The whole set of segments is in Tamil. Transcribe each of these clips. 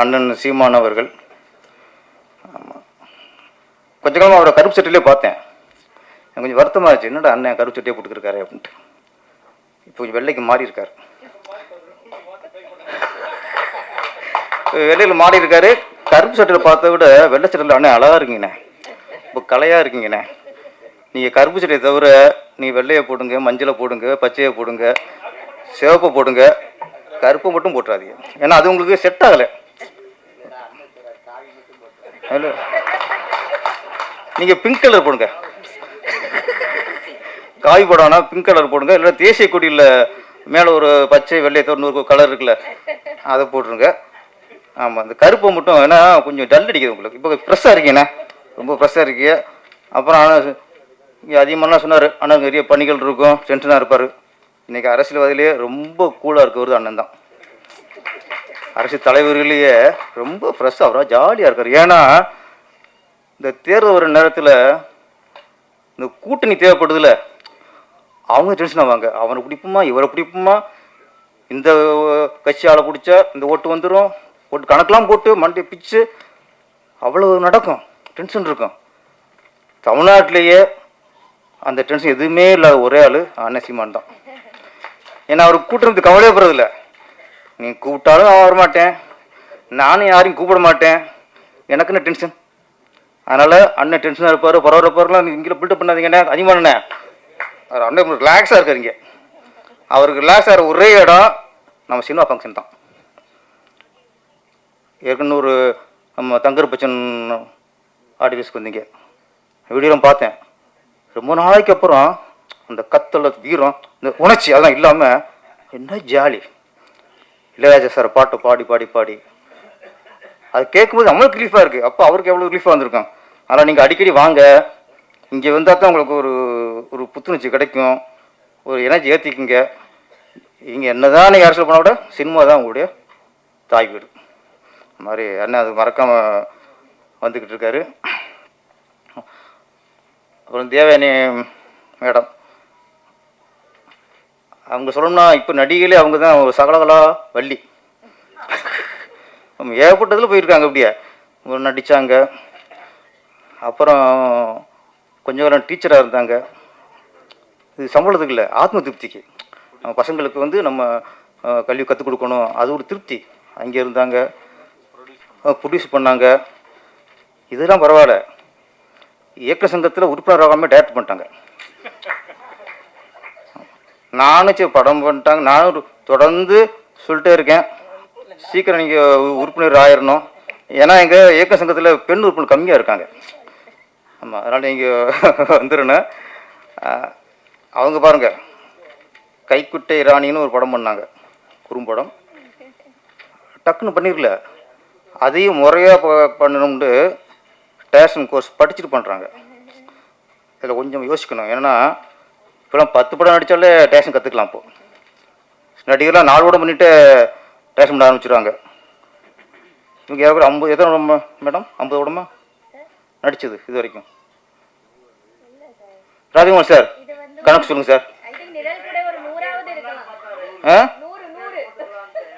அண்ணன் சீமான் அவர்கள். ஆமாம் கொஞ்ச காலமாக அவரை கருப்பு சட்டிலே பார்த்தேன். எனக்கு கொஞ்சம் வருத்தமாச்சு என்னடா அண்ணன் கருப்பு சட்டியே போட்டுருக்காரு அப்படின்ட்டு. இப்போ கொஞ்சம் வெள்ளைக்கு மாறி இருக்கார். வெள்ளையில் மாறி இருக்காரு. கருப்பு சட்டையில் பார்த்த விட வெள்ளை சட்டையில் அண்ணன் அழகாக இருக்கீங்கண்ணே. இப்போ கலையாக இருக்கீங்கண்ணே. நீங்கள் கருப்பு சட்டையை தவிர நீ வெள்ளையை போடுங்க மஞ்சளை போடுங்க பச்சையை போடுங்க சிவப்பை போடுங்க. கருப்பை மட்டும் போட்டுறாதீங்க. ஏன்னா அது உங்களுக்கு செட் ஆகலை. ஹலோ நீங்கள் பிங்க் கலர் போடுங்க. காய் போடானா பிங்க் கலர் போடுங்க. இல்லை தேசிய கொடியில் மேலே ஒரு பச்சை வெள்ளை தொண்ணூறு கலர் இருக்குல்ல அதை போட்டுருங்க. ஆமாம் அந்த கருப்பை மட்டும் ஏன்னா கொஞ்சம் டல் அடிக்குது உங்களுக்கு. இப்போ ஃப்ரெஷ்ஷாக இருக்கீங்கண்ணே ரொம்ப ஃப்ரெஷ்ஷாக இருக்கீங்க. அப்புறம் ஆனால் இங்கே அதிகமாகலாம் சொன்னார். ஆனால் நிறைய பணிகள் இருக்கும். டென்ஷனாக இருப்பார். இன்றைக்கி அரசியல்வாதியிலேயே ரொம்ப கூலாக இருக்கிறது அண்ணன் தான். அரசு தலைவர்களையே ரொம்ப ஃப்ரெஷ்ஷாக அவராக ஜாலியாக இருக்கார். ஏன்னா இந்த தேர்தல் வர நேரத்தில் இந்த கூட்டணி தேவைப்படுதுல அவங்க டென்ஷன் ஆவாங்க. அவனை பிடிப்புமா இவரை பிடிப்புமா? இந்த கட்சி ஆளை பிடிச்சா இந்த ஓட்டு வந்துடும் ஓட்டு கணக்கெலாம் போட்டு மண்டை பிச்சு அவ்வளோ நடக்கும். டென்ஷன் இருக்கும். தமிழ்நாட்டிலேயே அந்த டென்ஷன் எதுவுமே இல்லாத ஒரே ஆள் அண்ணன் சீமான் தான். ஏன்னா அவர் கூட்டுறது கவலையே போகிறதில்ல நீ கூப்பிட்டாலும் நான் வரமாட்டேன் நானும் யாரையும் கூப்பிட மாட்டேன். எனக்குன்னு டென்ஷன் அதனால் அண்ணன் டென்ஷனாக இருப்பார் பரவாயில்லப்பாருலாம் இங்கே பில்டப் பண்ணாதீங்கண்ணே அதிகமானண்ணே அவர் அண்ணன் ரிலாக்ஸாக இருக்காருங்க அவருக்கு ரிலாக்ஸ் ஆகிற ஒரே இடம் நம்ம சினிமா ஃபங்க்ஷன் தான். ஏற்கனவே ஒரு நம்ம தங்கர் பச்சன் ஆர்டிஃபிஸ்க்கு வந்தீங்க வீடியோலாம் பார்த்தேன். ரொம்ப நாளைக்கு அப்புறம் அந்த கத்தல வீரம் இந்த உணர்ச்சி அதெல்லாம் இல்லாமல் என்ன ஜாலி. இளையராஜா சார் பாட்டு பாடி பாடி பாடி. அது கேட்கும்போது நம்மளுக்கு ரிலீஃபாக இருக்குது அப்போ அவருக்கு எவ்வளோ ரிலீஃபாக வந்திருக்கும்? ஆனால் நீங்கள் அடிக்கடி வாங்க. இங்கே வந்தால் தான் உங்களுக்கு ஒரு ஒரு புத்துணர்ச்சி கிடைக்கும். ஒரு எனர்ஜி ஏற்றிக்குங்க இங்கே என்ன தான் நீங்கள் அரசியல் பண்ண விட சினிமா தான் உங்களுடைய தாய் வீடு. அது மாதிரி அண்ணன் அது மறக்காமல் வந்துக்கிட்டு இருக்காரு. அப்புறம் தேவயானி மேடம். அவங்க சொல்லணும்னா இப்போ நடிகையிலே அவங்க தான் ஒரு சகலகலா வள்ளி. நம்ம ஏகப்பட்டதில் போயிருக்காங்க அப்படியே. ஒரு நடித்தாங்க அப்புறம் கொஞ்ச காலம் டீச்சராக இருந்தாங்க. இது சம்பளத்துக்கு இல்லை ஆத்ம திருப்திக்கு நம்ம பசங்களுக்கு வந்து நம்ம கல்வி கற்றுக் கொடுக்கணும். அது ஒரு திருப்தி. அங்கே இருந்தாங்க. ப்ரொடியூஸ் பண்ணாங்க. இதெல்லாம் பரவாயில்ல. இயக்க சங்கத்தில் உறுப்பினர் டைரக்ட் டேரக்ட் பண்ணிட்டாங்க. நானும் சரி படம் பண்ணிட்டாங்க. நானும் தொடர்ந்து சொல்லிட்டே இருக்கேன். சீக்கிரம் நீங்கள் உறுப்பினர் ஆயிரணும். ஏன்னா எங்கள் இயக்க சங்கத்தில் பெண் உறுப்பினர் கம்மியாக இருக்காங்க. ஆமாம் அதனால் நீங்கள் வந்துடணும் அவங்க பாருங்கள் கைக்குட்டை ராணின்னு ஒரு படம் பண்ணாங்க. குறும்படம் டக்குன்னு பண்ணிடல அதையும் முறையாக பண்ணணும்னு டேஷன் கோர்ஸ் படிச்சுட்டு பண்ணுறாங்க இதில் கொஞ்சம் யோசிக்கணும். ஏன்னா இப்போலாம் பத்து படம் நடித்தாலே டேஷன் கற்றுக்கலாம் இப்போ. நடிகர்லாம் நாலு படம் பண்ணிவிட்டு டேஷன் பண்ண ஆரம்பிச்சிடுவாங்க இவங்க ஏதாவது ஐம்பது எத்தனை உடம்பு மேடம்? ஐம்பது உடம்பா நடிச்சது இது வரைக்கும். ராஜகுமார் சார் கணக்கு சொல்லுங்கள் சார். ஆ?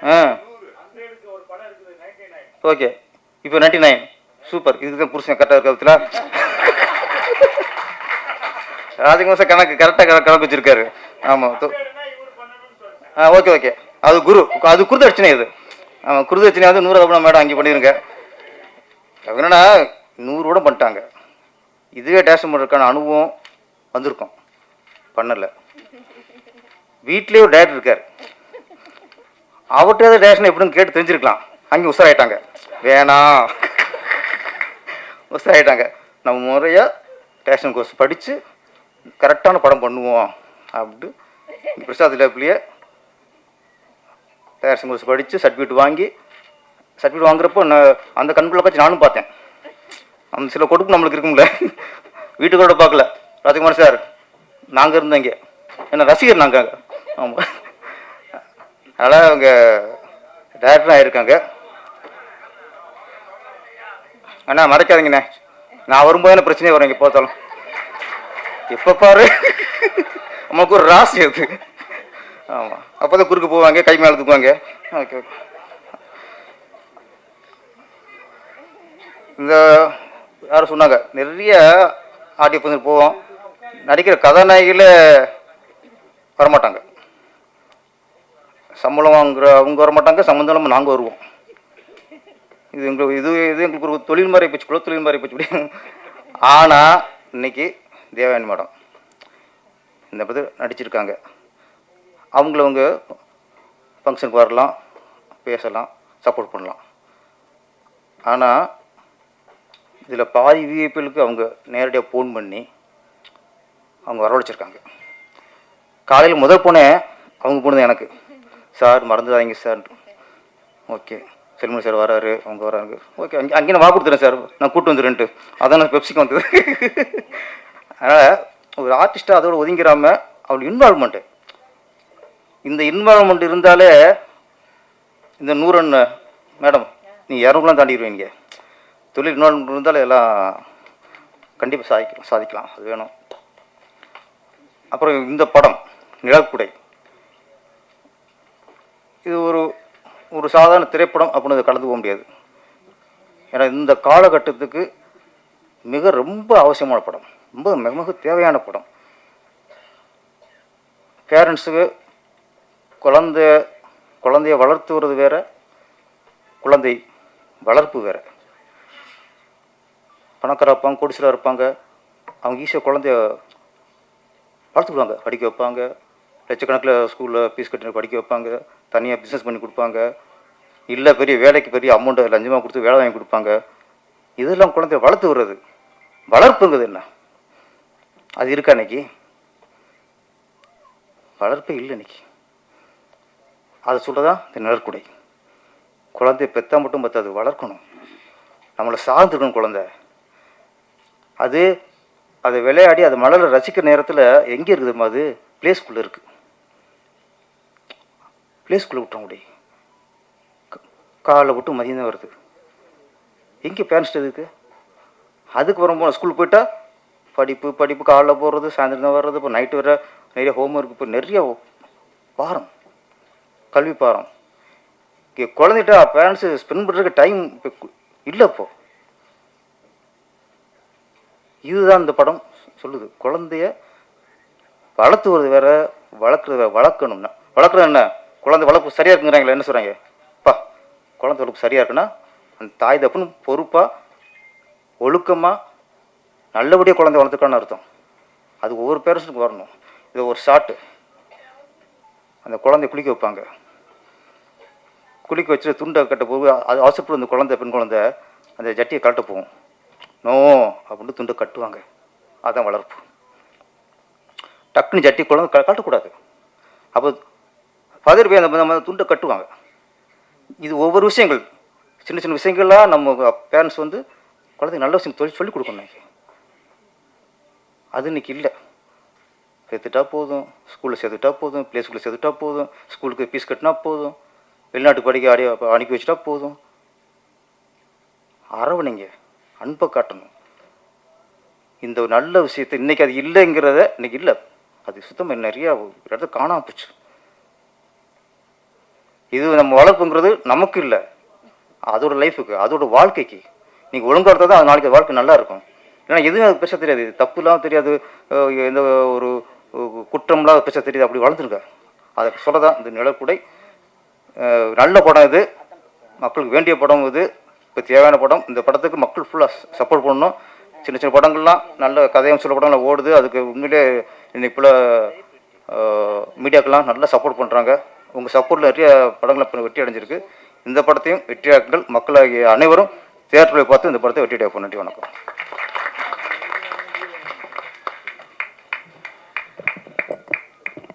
ஆ. ஓகே. இப்போ நைன்டி நைன். சூப்பர். இதுக்கு தான் புருஷன் கரெக்டாக இருக்கிறதுல. ராஜகுமார் கணக்கு கரெக்டாக கணக்கு வச்சிருக்காரு. ஆமாம் ஆ ஓகே ஓகே அது குரு அது குருது அடிச்சனே இது. ஆமாம் குருது அடிச்சனே வந்து நூறு ரூபா மேடம் அங்கே பண்ணிடுங்க என்னன்னா நூறு கூட பண்ணிட்டாங்க. இதுவே டேஷன் பண்ணுறதுக்கான அனுபவம் வந்திருக்கும். பண்ணலை. வீட்லேயே ஒரு டேரக்டர் இருக்கார். அவர்கிட்ட டேஷன் எப்படின்னு கேட்டு தெரிஞ்சிருக்கலாம். அங்கே உஷாராயிட்டாங்க. வேணாம் உஷாராயிட்டாங்க. நம்ம முறையாக டேஷன் கோர்ஸ் படித்து கரெக்டான படம் பண்ணுவோம் அப்படின்ட்டு பிரசாத் லேப்லேயே டேஷன் கோர்ஸ் படித்து சர்டிஃபிகேட் வாங்கி சர்டிஃபிகேட் வாங்குறப்போ நான் அந்த கண்குள்ள பார்த்து நானும் பார்த்தேன். அந்த சில கொடுப்பு நம்மளுக்கு இருக்கும்ல. வீட்டுக்கூட பார்க்கல. ராஜகுமார் சார் நாங்கள் இருந்தோம் இங்கே. என்ன ரசிகர் நாங்கள் ஆமாம் அதனால் அவங்க டேரக்டர் ஆகிருக்காங்க அண்ணா மறைக்காதீங்கண்ணே. நான் வரும்போது என்ன பிரச்சனையே வரும் இங்கே பார்த்தாலும் எப்போ பாரு. நமக்கு ஒரு ராசி அது. ஆமாம் அப்போ தான் குறுக்கு போவாங்க கை மேலே தூக்குவாங்க. Okay okay. இந்த யாரும் சொன்னாங்க நிறைய ஆட்டி பசங்க போவோம். நடிக்கிற கதாநாயகியில் வரமாட்டாங்க. சம்பளம் வாங்குற அவங்க வரமாட்டாங்க சம்மந்தம் இல்லாமல் நாங்கள் வருவோம். இது எங்களுக்கு இது இது எங்களுக்கு ஒரு தொழில் மாதிரி போச்சு குல தொழில் மாதிரி போச்சு. இப்படி ஆனால் இன்னைக்கு தேவயானி மேடம். இந்த படத்தில் நடிச்சிருக்காங்க. அவங்களவங்க ஃபங்க்ஷனுக்கு வரலாம் பேசலாம் சப்போர்ட் பண்ணலாம். ஆனால் இதில் பாதி விஐபிகளுக்கு அவங்க நேரடியாக ஃபோன் பண்ணி அவங்க வரவழைச்சிருக்காங்க. காலையில் முதல் போனே அவங்க போனது எனக்கு. சார் மறந்துடாதீங்க சார். ஓகே. செல்மணி சார் வராரு அவங்க வராங்க ஓகே அங்கே அங்கே நான் வா கொடுத்துறேன் சார். நான் கூப்பிட்டு வந்துடுறேன்ட்டு. அதான் நான் பெப்சிக்கு வந்தது. அதனால் ஒரு ஆர்டிஸ்ட்டாக அதோட ஒதுங்கிறாமல் அவள் இன்வால்மெண்ட்டு இந்த இன்வால்மெண்ட் இருந்தாலே இந்த நூறன் மேடம் நீ இரநூறுலாம் தாண்டிடுவீங்க தொழில் இன்வால்மெண்ட் இருந்தாலே எல்லாம் கண்டிப்பாக சாதிக்கலாம் சாதிக்கலாம். அது வேணும். அப்புறம் இந்த படம் நிழற்குடை இது ஒரு ஒரு சாதாரண திரைப்படம் அப்படின்னு கலந்து போக முடியாது. ஏன்னா இந்த காலகட்டத்துக்கு மிக ரொம்ப அவசியமான படம். ரொம்ப மிக மிக தேவையான படம். பேரண்ட்ஸுக்கு குழந்தைய குழந்தைய வளர்த்துவது வேற குழந்தை வளர்ப்பு வேற. பணக்கார இருப்பாங்க குடிசலாக இருப்பாங்க அவங்க ஈஸியாக குழந்தைய வளர்த்துக்குவாங்க படிக்க வைப்பாங்க லட்சக்கணக்கில் ஸ்கூலில் ஃபீஸ் கட்டினு படிக்க வைப்பாங்க தனியாக பிஸ்னஸ் பண்ணி கொடுப்பாங்க இல்லை பெரிய வேலைக்கு பெரிய அமௌண்ட்டை லஞ்சமாக கொடுத்து வேலை வாங்கி கொடுப்பாங்க. இதெல்லாம் குழந்தைய வளர்த்து விடுறது. வளர்ப்புங்கிறது என்ன? அது இருக்கா இன்னைக்கு? வளர்ப்பே இல்லை இன்னைக்கு. அதை சொல்கிறதா இந்த நிழற்குடை. குழந்தைய பெத்தா மட்டும் பற்றாது வளர்க்கணும். நம்மளை சார்ந்துக்கணும் குழந்த. அது அதை விளையாடி அது மலரை ரசிக்கிற நேரத்தில் எங்கே இருக்குதுமா அது? ப்ளே ஸ்கூலில் இருக்குது ப்ளே ஸ்கூலில் விட்டுற காலை காலைல விட்டு மதியம் தான் வருது. எங்கே பேரண்ட்ஸ் இருக்குது அதுக்கு வரும் போன ஸ்கூல் போயிட்டா படிப்பு படிப்பு காலைல போகிறது சாயந்தரம் தான் வர்றது இப்போ நைட்டு வர நிறைய ஹோம் ஒர்க் இப்போ நிறைய பாரம். கல்வி பாரம். இங்கே குழந்தைகிட்ட பேரண்ட்ஸு ஸ்பெண்ட் பண்ணுறதுக்கு டைம் இப்போ இல்லை இப்போ. இதுதான் இந்த படம் சொல்லுது. குழந்தைய வளர்த்துவது வேற வளர்க்குறது வேற வளர்க்கணும்னா. வளர்க்குறது என்ன? குழந்தை வளர்ப்பு சரியாக இருக்குங்கிறாங்களே என்ன சொல்கிறாங்க பா குழந்தை வளர்ப்பு சரியாக இருக்குன்னா அந்த தாய் தப்புன்னு பொறுப்பாக ஒழுக்கமாக நல்லபடியாக குழந்தை வளர்த்துக்கான்னு அர்த்தம். அது ஒவ்வொரு பேரண்ட்ஸுக்கு வரணும். இது ஒரு ஷாட்டு அந்த குழந்தைய குளிக்க வைப்பாங்க. குளிக்க வச்சுட்டு துண்டை கட்ட போது அது அவசரப்பட்டு அந்த குழந்தை பெண் குழந்தை அந்த ஜட்டியை கழட்ட போகும். நோ அப்படின்னு துண்டை கட்டுவாங்க. அதுதான் வளர்ப்பு. டக்குன்னு ஜட்டி குழந்தை க கட்டக்கூடாது. அப்போ பதிர் போய் அந்த துண்டை கட்டுவாங்க. இது ஒவ்வொரு விஷயங்கள். சின்ன சின்ன விஷயங்கள்லாம் நம்ம பேரண்ட்ஸ் வந்து குழந்தைங்க நல்ல விஷயம் சொல்லி சொல்லிக் கொடுக்கணும் அது இன்றைக்கி இல்லை. சேர்த்துட்டா போதும். ஸ்கூலில் சேர்த்துட்டா போதும். ப்ளே ஸ்கூலில் சேர்த்துட்டா போதும். ஸ்கூலுக்கு ஃபீஸ் கட்டினா போதும். வெளிநாட்டுக்கு படிக்க அடி அனுப்பி வச்சுட்டா போதும். அரவணைங்க. அன்பை காட்டணும். இந்த ஒரு நல்ல விஷயத்தை இன்றைக்கி அது இல்லைங்கிறத இன்றைக்கி இல்லை. அது சுத்தமாக நிறையா இடத்த காணாம போச்சு. இது நம்ம வளர்ப்புங்கிறது நமக்கு இல்லை. அதோட லைஃபுக்கு அதோட வாழ்க்கைக்கு. நீங்கள் ஒழுங்காக இருந்தால் தான் அது நாளைக்கு அது வாழ்க்கை நல்லா இருக்கும். ஏன்னா எதுவும் அது பேச தெரியாது? தப்புலாம் தெரியாது. எந்த ஒரு குற்றம்லாம் பேச தெரியாது. அப்படி வளர்ந்துருங்க அதை சொல்ல தான் இந்த நிழற்குடை. நல்ல படம் இது. மக்களுக்கு வேண்டிய படம் இது. இப்போ தேவையான படம். இந்த படத்துக்கு மக்கள் ஃபுல்லாக சப்போர்ட் பண்ணணும். சின்ன சின்ன படங்கள்லாம் நல்ல கதையும் சில படங்கள்லாம் ஓடுது. அதுக்கு உண்மையிலே இன்னைக்கு போல் மீடியாக்கெல்லாம் நல்லா சப்போர்ட் பண்ணுறாங்க உங்கள் சப்போர்ட்டில் நிறைய படங்கள் இப்போ வெற்றி அடைஞ்சிருக்கு. இந்த படத்தையும் வெற்றியாக்குங்கள் மக்களாகிய அனைவரும் தேட்டரில் பார்த்து இந்த படத்தை வெற்றி அடைய நன்றி வணக்கம்.